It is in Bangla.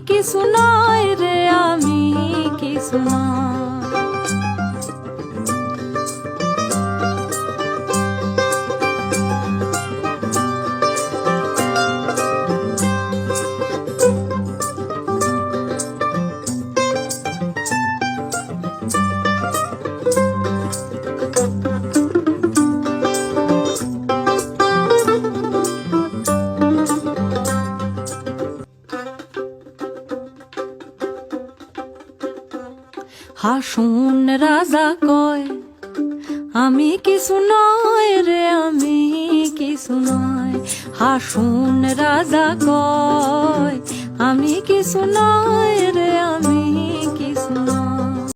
কিছু নয় রে আমি কিছু নয় হাসুন রাজা কয়, আমি কিছু নয় রে, আমি কিছু নয়। হাসুন রাজা কয়, আমি কিছু নয়